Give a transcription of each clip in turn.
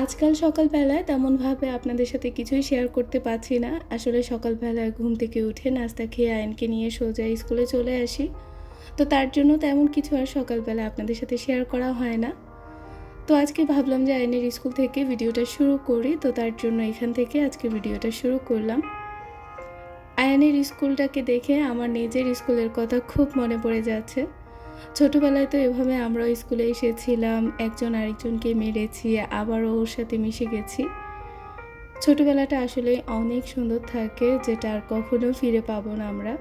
আজকাল সকালবেলায় তেমনভাবে আপনাদের সাথে কিছুই শেয়ার করতে পারছি না। আসলে সকালবেলায় ঘুম থেকে উঠে নাস্তা খেয়ে আয়নকে নিয়ে সোজা স্কুলে চলে আসি। তো তার জন্য তেমন কিছু আর সকালবেলা আপনাদের সাথে শেয়ার করা হয় না। তো আজকে ভাবলাম যে আয়নের স্কুল থেকে ভিডিওটা শুরু করি। তো তার জন্য এখান থেকে আজকে ভিডিওটা শুরু করলাম। আয়নের স্কুলটাকে দেখে আমার নিজের স্কুলের কথা খুব মনে পড়ে যাচ্ছে। ছোটবেলায় তো এভাবে আমরাও স্কুলে এসেছিলাম, একজন আরেকজনকে মেরেছি, আবারও ওর সাথে মিশে গেছি। ছোটবেলাটা আসলে অনেক সুন্দর থাকে, যেটা আর কখনো ফিরে পাবো না আমরা।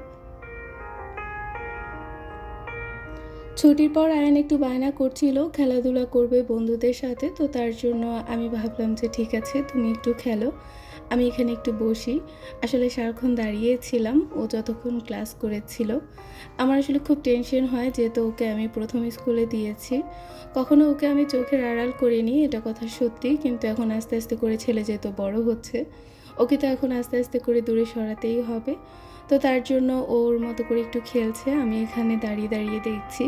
ছুটির পর আয়ন একটু বায়না করছিল, খেলাধুলা করবে বন্ধুদের সাথে, তো তার জন্য আমি ভাবলাম যে ঠিক আছে, তুমি একটু খেলো। আমি এখানে একটু বসি। আসলে সারাক্ষণ দাঁড়িয়েছিলাম ও যতক্ষণ ক্লাস করেছিল। আমার আসলে খুব টেনশন হয় যেহেতু ওকে আমি প্রথম স্কুলে দিয়েছি। কখনো ওকে আমি চোখের আড়াল করিনি, এটা কথা সত্যি, কিন্তু এখন আস্তে আস্তে করে ছেলে যেহেতু বড় হচ্ছে, ওকে তো এখন আস্তে আস্তে করে দূরে সরাতেই হবে। তো তার জন্য ওর মতো করে একটু খেলছে, আমি এখানে দাঁড়িয়ে দাঁড়িয়ে দেখছি।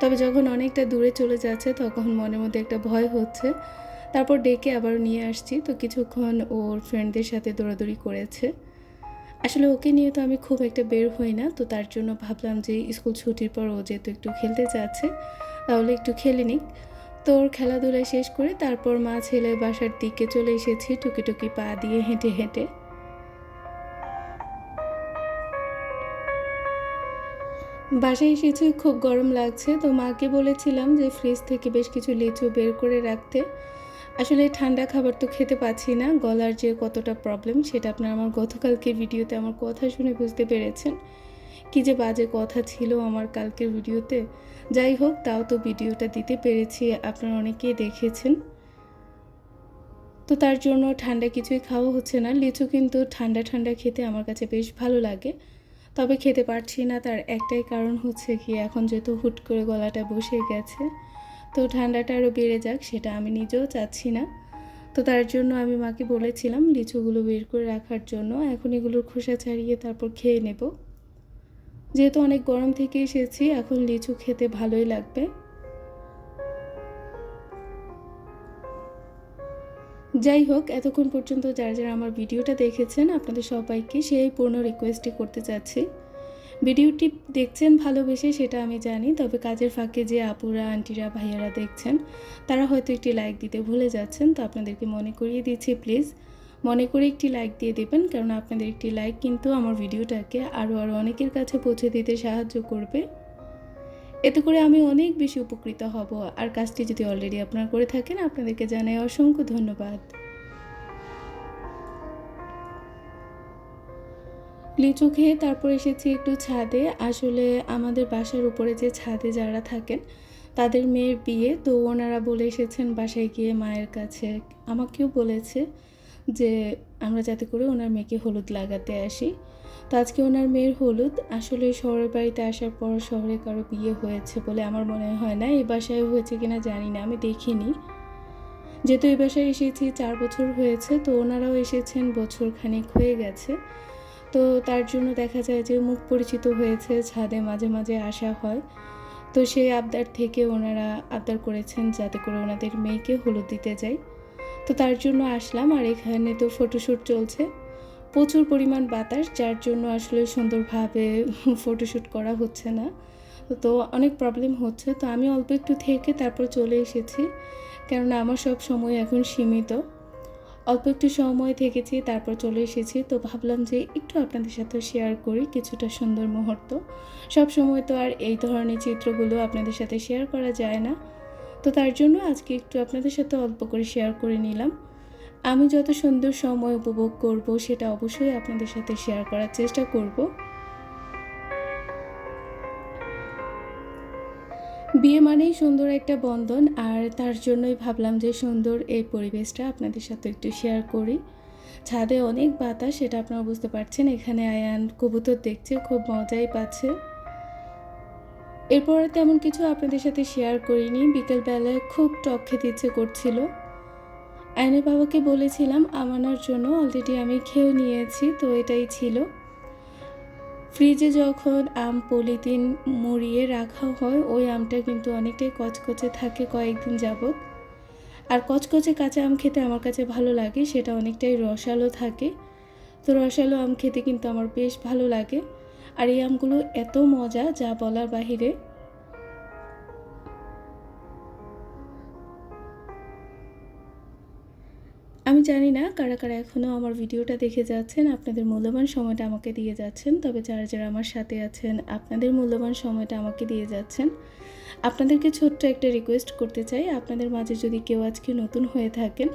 তবে যখন অনেকটা দূরে চলে যাচ্ছে, তখন মনের মধ্যে একটা ভয় হচ্ছে। তারপর ডেকে আবার নিয়ে আসছি। তো কিছুক্ষণ ওর ফ্রেন্ডদের সাথে দৌড়াদৌড়ি করেছে। আসলে ওকে নিয়ে তো আমি খুব একটা বের হই না। তো তার জন্য ভাবলাম যে স্কুল ছুটির পর ও যেহেতু একটু খেলতে যাচ্ছে তাহলে একটু খেলে নিক। তো ওর খেলাধুলা শেষ করে তারপর মা ছেলে বাসার দিকে চলে এসেছি টুকি টুকি পা দিয়ে হেঁটে হেঁটে। বাসায় এসেছি, খুব গরম লাগছে। তো মাকে বলেছিলাম যে ফ্রিজ থেকে বেশ কিছু লিচু বের করে রাখতে। আসলে ঠান্ডা খাবার তো খেতে পাচ্ছি না। গলার যে কতটা প্রবলেম সেটা আপনার আমার গতকালকে ভিডিওতে আমার কথা শুনে বুঝতে পেরেছেন। কি যে বাজে কথা ছিল আমার কালকের ভিডিওতে। যাই হোক, তাও তো ভিডিওটা দিতে পেরেছি, আপনারা অনেকেই দেখেছেন। তো তার জন্য ঠান্ডা কিছুই খাওয়া হচ্ছে না। লিচু কিন্তু ঠান্ডা ঠান্ডা খেতে আমার কাছে বেশ ভালো লাগে। তবে খেতে পারছি না, তার একটাই কারণ হচ্ছে কি, এখন যেহেতু হুট করে গলাটা বসে গেছে তো ঠান্ডাটা আরও বেড়ে যাক, সেটা আমি নিজেও চাচ্ছি না। তো তার জন্য আমি মাকে বলেছিলাম লিচুগুলো বের করে রাখার জন্য, এখন এগুলোর খোসা ছাড়িয়ে তারপর খেয়ে নেব। যেহেতু অনেক গরম থেকে এসেছি, এখন লিচু খেতে ভালোই লাগবে। যাই হোক, এতক্ষণ পর্যন্ত যারা যারা আমার ভিডিওটা দেখেছেন, আপনাদের সবাইকে সেই পূর্ণ রিকোয়েস্টই করতে চাচ্ছি। ভিডিওটি দেখছেন, ভালোবেসে সেটা আমি জানি, তবে কাজের ফাঁকে যে আপুরা, আন্টিরা, ভাইয়ারা দেখছেন, তারা হয়তো একটি লাইক দিতে ভুলে যাচ্ছেন, তো আপনাদেরকে মনে করিয়ে দিচ্ছি প্লিজ মনে করে একটি লাইক দিয়ে দেবেন, কারণ আপনাদের একটি লাইক কিন্তু আমার ভিডিওটাকে আরও আরও অনেকের কাছে পৌঁছে দিতে সাহায্য করবে। এতে করে আমি অনেক বেশি উপকৃত হব, আর কাজটি যদি অলরেডি আপনারা করে থাকেন, আপনাদেরকে জানাই অসংখ্য ধন্যবাদ। লিচু খেয়ে তারপর এসেছি একটু ছাদে। আসলে আমাদের বাসার উপরে যে ছাদে যারা থাকেন, তাদের মেয়ের বিয়ে। তো ওনারা বলে এসেছেন বাসায় গিয়ে মায়ের কাছে। আমাকেও বলেছে যে আমরা যাতে করে ওনার মেয়েকে হলুদ লাগাতে আসি। তো আজকে ওনার মেয়ের হলুদ। আসলে শহরের বাড়িতে আসার পর শহরে কারও বিয়ে হয়েছে বলে আমার মনে হয় না। এই বাসায় হয়েছে কিনা জানি না, আমি দেখিনি। যেহেতু এই বাসায় এসেছি, চার বছর হয়েছে, তো ওনারাও এসেছেন, বছর খানিক হয়ে গেছে। তো তার জন্য দেখা যায় যে মুখ পরিচিত হয়েছে, ছাদে মাঝে মাঝে আসা হয়। তো সেই আবদার থেকে ওনারা আবদার করেছেন যাতে করে ওনাদের মেয়েকে হলুদ দিতে যাই। তো তার জন্য আসলাম আর এখানে তো ফটোশ্যুট চলছে। প্রচুর পরিমাণ বাতাস, যার জন্য আসলে সুন্দরভাবে ফটোশ্যুট করা হচ্ছে না। তো অনেক প্রবলেম হচ্ছে। তো আমি অল্প একটু থেকে তারপর চলে এসেছি। কেননা আমার সব সময় এখন সীমিত। অল্প একটু সময় থেকেছি, তারপর চলে এসেছি। তো ভাবলাম যে একটু আপনাদের সাথে শেয়ার করি কিছুটা সুন্দর মুহূর্ত। সব সময় তো আর এই ধরনের চিত্রগুলো আপনাদের সাথে শেয়ার করা যায় না। তো তার জন্য আজকে একটু আপনাদের সাথে অল্প করে শেয়ার করে নিলাম। আমি যত সুন্দর সময় উপভোগ করব, সেটা অবশ্যই আপনাদের সাথে শেয়ার করার চেষ্টা করব। বিয়ে মানেই সুন্দর একটা বন্ধন, আর তার জন্যই ভাবলাম যে সুন্দর এই পরিবেশটা আপনাদের সাথে একটু শেয়ার করি। ছাদে অনেক বাতাস, সেটা আপনারা বুঝতে পারছেন। এখানে আয়ান কবুতর দেখছে, খুব মজাই পাচ্ছে। এরপর তেমন কিছু আপনাদের সাথে শেয়ার করিনি। বিকেলবেলায় খুব টক খেতে ইচ্ছে করছিল। আয়নের বাবাকে বলেছিলাম, আমানার জন্য অলরেডি আমি খেয়েও নিয়েছি। তো এটাই ছিল। ফ্রিজে যখন আম পলিথিন মুড়িয়ে রাখা হয়, ওই আমটা কিন্তু অনেকটাই কচকচে থাকে কয়েকদিন যাবৎ। আর কচকচে কাঁচা আম খেতে আমার কাছে ভালো লাগে, সেটা অনেকটাই রসালো থাকে। তো রসালো আম খেতে কিন্তু আমার বেশ ভালো লাগে। আর এই আমগুলো এত মজা, যা বলার বাহিরে। জানি না কারা কারা এখনও আমার ভিডিওটা দেখে যাচ্ছেন, আপনাদের মূল্যবান সময়টা আমাকে দিয়ে যাচ্ছেন। তবে যারা যারা আমার সাথে আছেন, আপনাদের মূল্যবান সময়টা আমাকে দিয়ে যাচ্ছেন। আপনাদেরকে ছোট্ট একটা রিকোয়েস্ট করতে চাই, আপনাদের মাঝে যদি কেউ আজকে নতুন হয়ে থাকেন,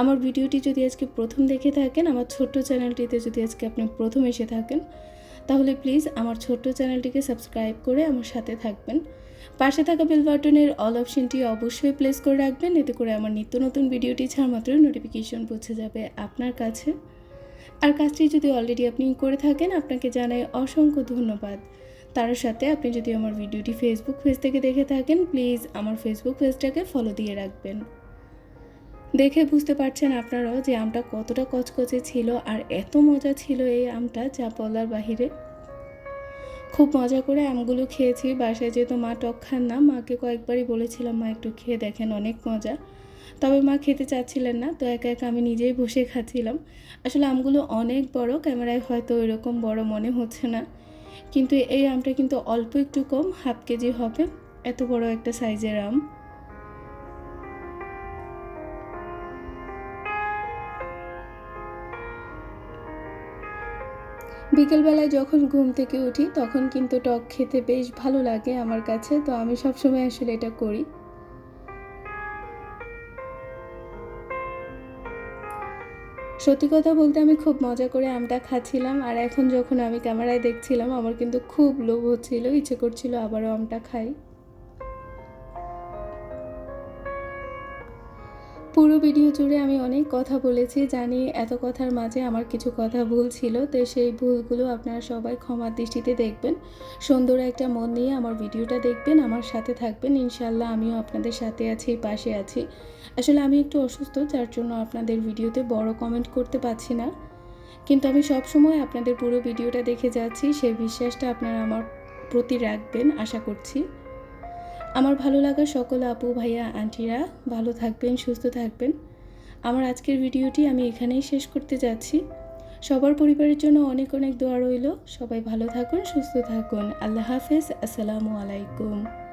আমার ভিডিওটি যদি আজকে প্রথম দেখে থাকেন, আমার ছোট্ট চ্যানেলটিতে যদি আজকে আপনি প্রথম এসে থাকেন, তাহলে প্লিজ আমার ছোট্ট চ্যানেলটিকে সাবস্ক্রাইব করে আমার সাথে থাকবেন। পাশে থাকা বেল বাটনের অল অপশনটি অবশ্যই প্লেস করে রাখবেন। এতে করে আমার নিত্য নতুন ভিডিওটি ছাড় মাত্র নোটিফিকেশন পৌঁছে যাবে আপনার কাছে। আর কাজটি যদি অলরেডি আপনি করে থাকেন, আপনাকে জানাই অসংখ্য ধন্যবাদ। তার সাথে আপনি যদি আমার ভিডিওটি ফেসবুক পেজ থেকে দেখে থাকেন প্লিজ আমার ফেসবুক পেজটাকে ফলো দিয়ে রাখবেন। দেখে বুঝতে পারছেন আপনারাও যে আমটা কতটা কচকচে ছিল আর এত মজা ছিল এই আমটা, যা বলার বাহিরে। খুব মজা করে আমগুলো খেয়েছি। বাসায় যেহেতু মা টক খান না, মাকে কয়েকবারই বলেছিলাম, মা, একটু খেয়ে দেখেন, অনেক মজা। তবে মা খেতে চাচ্ছিলেন না, তো একা একা আমি নিজেই বসে খাচ্ছিলাম। আসলে আমগুলো অনেক বড়, ক্যামেরায় হয়তো এরকম বড় মনে হচ্ছে না। কিন্তু এই আমটা কিন্তু অল্প একটু কম, হাফ কেজি হবে, এত বড় একটা সাইজের আম। বিকেলবেলায় যখন ঘুম থেকে উঠি, তখন কিন্তু টক খেতে বেশ ভালো লাগে আমার কাছে, তো আমি সবসময় আসলে এটা করি। সত্যি কথা বলতে আমি খুব মজা করে আমটা খাচ্ছিলাম, আর এখন যখন আমি ক্যামেরায় দেখছিলাম, আমার কিন্তু খুব লোভ হচ্ছিল, ইচ্ছে করছিল আবারও আমটা খাই। পুরো ভিডিও জুড়ে আমি অনেক কথা বলেছি, জানি এত কথার মাঝে আমার কিছু কথা ভুল ছিল, তো সেই ভুলগুলো আপনারা সবাই ক্ষমার দৃষ্টিতে দেখবেন। সুন্দর একটা মন নিয়ে আমার ভিডিওটা দেখবেন, আমার সাথে থাকবেন ইনশাল্লাহ আমিও আপনাদের সাথে আছি, পাশে আছি। আসলে আমি একটু অসুস্থ, যার জন্য আপনাদের ভিডিওতে বড় কমেন্ট করতে পারছি না। কিন্তু আমি সব সময় আপনাদের পুরো ভিডিওটা দেখে যাচ্ছি, সেই বিশ্বাসটা আপনারা আমার প্রতি রাখবেন, আশা করছি। আমার ভালো লাগা সকল আপু, ভাইয়া, আন্টিরা ভালো থাকবেন, সুস্থ থাকবেন। আমার আজকের ভিডিওটি আমি এখানেই শেষ করতে যাচ্ছি। সবার পরিবারের জন্য অনেক অনেক দোয়া রইল। সবাই ভালো থাকুন, সুস্থ থাকুন। আল্লাহ হাফেজ। আসসালামু আলাইকুম।